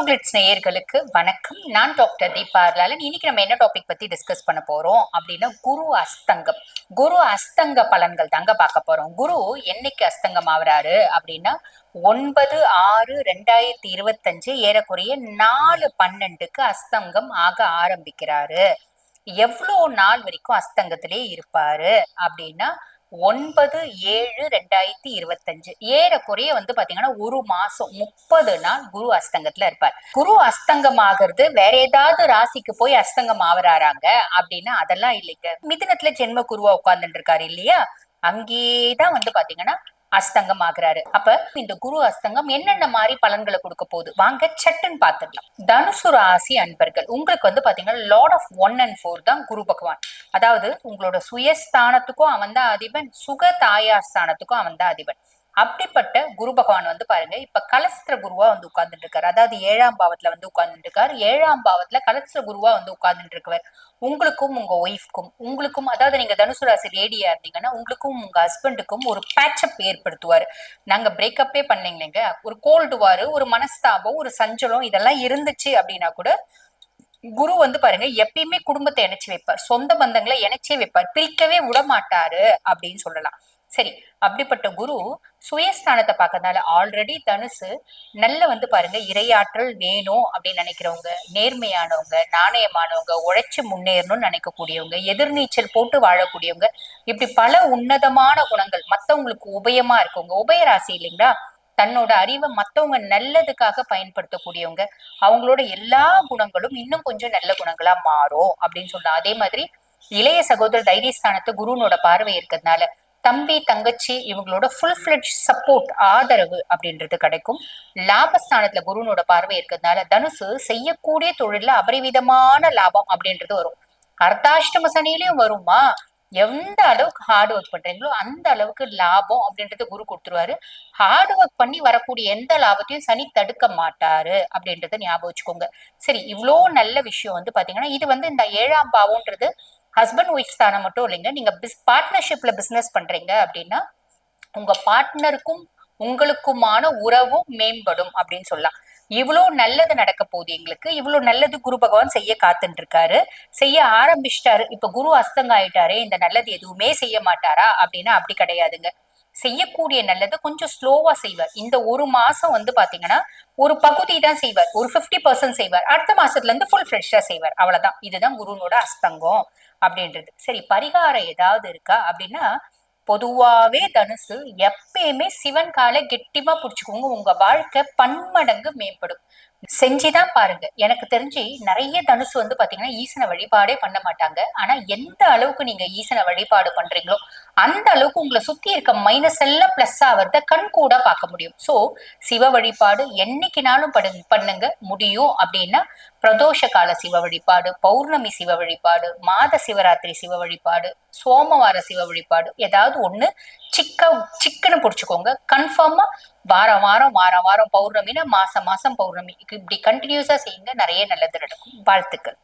ஆஸ்ட்ரோகிளிட்ஸ் நேயர்களுக்கு வணக்கம். நான் டாக்டர் தீபா அர்லாலன் இன்னைக்கு நம்ம என்ன டாபிக் பத்தி டிஸ்கஸ் பண்ண போறோம் அப்படின்னா குரு அஸ்தங்கம். குரு அஸ்தங்க பலன்கள் தாங்க பார்க்க போறோம். குரு என்னைக்கு அஸ்தங்கம் ஆகுறாரு அப்படின்னா ஒன்பது ஆறு ரெண்டாயிரத்தி இருபத்தஞ்சு ஏறக்குறைய நாலு பன்னெண்டுக்கு அஸ்தங்கம் ஆக ஆரம்பிக்கிறாரு. எவ்வளோ நாள் வரைக்கும் அஸ்தங்கத்திலே இருப்பாரு அப்படின்னா ஒன்பது ஏழு ரெண்டாயிரத்தி இருபத்தஞ்சு. ஏறக்குறைய வந்து பாத்தீங்கன்னா ஒரு மாசம் முப்பது நாள் குரு அஸ்தங்கத்துல இருப்பார். குரு அஸ்தங்கம் ஆகிறது வேற ஏதாவது ராசிக்கு போய் அஸ்தங்கம் ஆவறாராங்க அப்படின்னா அதெல்லாம் இல்லைங்க. மிதினத்துல ஜென்ம குருவா உட்கார்ந்துட்டு இருக்காரு இல்லையா? அங்கேதான் வந்து பாத்தீங்கன்னா அஸ்தங்கம் ஆகுறாரு அப்ப இந்த குரு அஸ்தங்கம் என்னென்ன மாதிரி பலன்களை கொடுக்க போகுது? வாங்க சட்டுன்னு பாத்துக்கலாம் தனுசு ராசி அன்பர்கள். உங்களுக்கு வந்து பாத்தீங்கன்னா lord of one and four தான் குரு பகவான். அதாவது உங்களோட சுயஸ்தானத்துக்கும் அவன் தான் அதிபன் சுக தாயார் ஸ்தானத்துக்கும் அவன் தான் அதிபன். அப்படிப்பட்ட குரு பகவான் வந்து பாருங்க இப்ப கலஸ்திர குருவா வந்து உட்கார்ந்துட்டு இருக்காரு அதாவது ஏழாம் பாவத்துல வந்து உட்கார்ந்துட்டு இருக்காரு ஏழாம் பாவத்துல கலஸ்திர குருவா வந்து உட்கார்ந்துட்டு இருக்கவர் உங்களுக்கும் உங்க ஒய்ஃப்க்கும் உங்களுக்கும் அதாவது நீங்க தனுசு ராசி லேடியா இருந்தீங்கன்னா உங்களுக்கும் உங்க ஹஸ்பண்டுக்கும் ஒரு பேச்சப் ஏற்படுத்துவாரு. நாங்க பிரேக்கப்பே பண்ணீங்களேங்க ஒரு கோல்டுவாரு ஒரு மனஸ்தாபம் ஒரு சஞ்சலம் இதெல்லாம் இருந்துச்சு அப்படின்னா கூட குரு வந்து பாருங்க எப்பயுமே குடும்பத்தை இணைச்சி வைப்பார். சொந்த பந்தங்களை இணைச்சே வைப்பார். பிரிக்கவே விட மாட்டாரு அப்படின்னு சொல்லலாம். சரி அப்படிப்பட்ட குரு சுயஸ்தானத்தை பார்க்கறதுனால ஆல்ரெடி தனுசு நல்ல வந்து பாருங்க இரையாற்றல் வேணும் அப்படின்னு நினைக்கிறவங்க நேர்மையானவங்க நாணயமானவங்க உழைச்சு முன்னேறணும்னு நினைக்கக்கூடியவங்க எதிர்நீச்சல் போட்டு வாழக்கூடியவங்க இப்படி பல உன்னதமான குணங்கள் மத்தவங்களுக்கு உபயமா இருக்கவங்க உபயராசி இல்லைங்களா? தன்னோட அறிவை மத்தவங்க நல்லதுக்காக பயன்படுத்தக்கூடியவங்க அவங்களோட எல்லா குணங்களும் இன்னும் கொஞ்சம் நல்ல குணங்களா மாறும் அப்படின்னு சொல்லலாம். அதே மாதிரி இளைய சகோதர தைரியஸ்தானத்து குருனோட பார்வை இருக்கிறதுனால தம்பி தங்கச்சி இவங்களோட ஃபுல் ஃபிளட்ஜ் சப்போர்ட் ஆதரவு அப்படின்றது கிடைக்கும். லாபஸ்தானத்துல குருனோட பார்வை இருக்கிறதுனால தனுசு செய்யக்கூடிய தொழில அபரிவிதமான லாபம் அப்படின்றது வரும். அர்த்தாஷ்டம சனிலையும் வருமா எந்த அளவுக்கு ஹார்ட் ஒர்க் பண்றீங்களோ அந்த அளவுக்கு லாபம் அப்படின்றது குரு கொடுத்துருவாரு. ஹார்ட் ஒர்க் பண்ணி வரக்கூடிய எந்த லாபத்தையும் சனி தடுக்க மாட்டாரு அப்படின்றத ஞாபகம் வச்சுக்கோங்க. சரி இவ்வளோ நல்ல விஷயம் வந்து பாத்தீங்கன்னா இது வந்து இந்த ஏழாம் பாவம்ன்றது ஹஸ்பண்ட் ஒய்ஃப் ஸ்தானம் மட்டும் இல்லைங்க. நீங்க பிஸ் பார்ட்னர்ஷிப்ல பிசினஸ் பண்றீங்க அப்படின்னா உங்க பார்ட்னருக்கும் உங்களுக்குமான உறவும் மேம்படும் அப்படின்னு சொல்லலாம். இவ்வளோ நல்லது நடக்க போகுது எங்களுக்கு. இவ்வளோ நல்லது குரு பகவான் செய்ய காத்துட்டு இருக்காரு செய்ய ஆரம்பிச்சிட்டாரு. இப்ப குரு அஸ்தங்க ஆயிட்டாரே இந்த நல்லது எதுவுமே செய்ய மாட்டாரா? அப்படின்னா அப்படி கிடையாதுங்க. செய்யக்கூடிய நல்லது கொஞ்சம் ஸ்லோவா செய்வார். இந்த ஒரு மாசம் வந்து பாத்தீங்கன்னா ஒரு பகுதி தான் செய்வார். ஒரு பிப்டி பர்சன்ட் செய்வார். அடுத்த மாசத்துல இருந்து ஃபுல் ஃப்ரெஷ்ஷா செய்வார். அவ்வளவுதான். இதுதான் குருனோட அஸ்தங்கம் அப்படின்றது. சரி பரிகாரம் ஏதாவது இருக்கா அப்படின்னா பொதுவாவே தனுசு எப்பயுமே சிவன் காலை கெட்டிமா புடிச்சுக்கோங்க. உங்க வாழ்க்கை பன்மடங்கு மேம்படும். செஞ்சுதான் பாருங்க. எனக்கு தெரிஞ்சு நிறைய தனுசு வந்து பாத்தீங்கன்னா ஈசன வழிபாடே பண்ண மாட்டாங்க. ஆனா எந்த அளவுக்கு நீங்க ஈசன வழிபாடு பண்றீங்களோ அந்த அளவுக்கு உங்களை சுத்தி இருக்க மைனஸ் எல்லாம் பிளஸ் ஆகிறத கண் கூட பார்க்க முடியும். சோ சிவ வழிபாடு என்னைக்குனாலும் படு பண்ணுங்க. முடியும் அப்படின்னா பிரதோஷ கால சிவ வழிபாடு பௌர்ணமி சிவ வழிபாடு மாத சிவராத்திரி சிவ வழிபாடு சோமவார சிவ வழிபாடு ஏதாவது ஒண்ணு சிக்க சிக்கன்னு பிடிச்சுக்கோங்க. கன்ஃபார்மா வாரம் வாரம் வாரம் வாரம் பௌர்ணமினா மாசம் மாசம் பௌர்ணமி. இப்படி கண்டினியூஸா செய்யுங்க நிறைய நல்லது நடக்கும். வாழ்த்துக்கள்.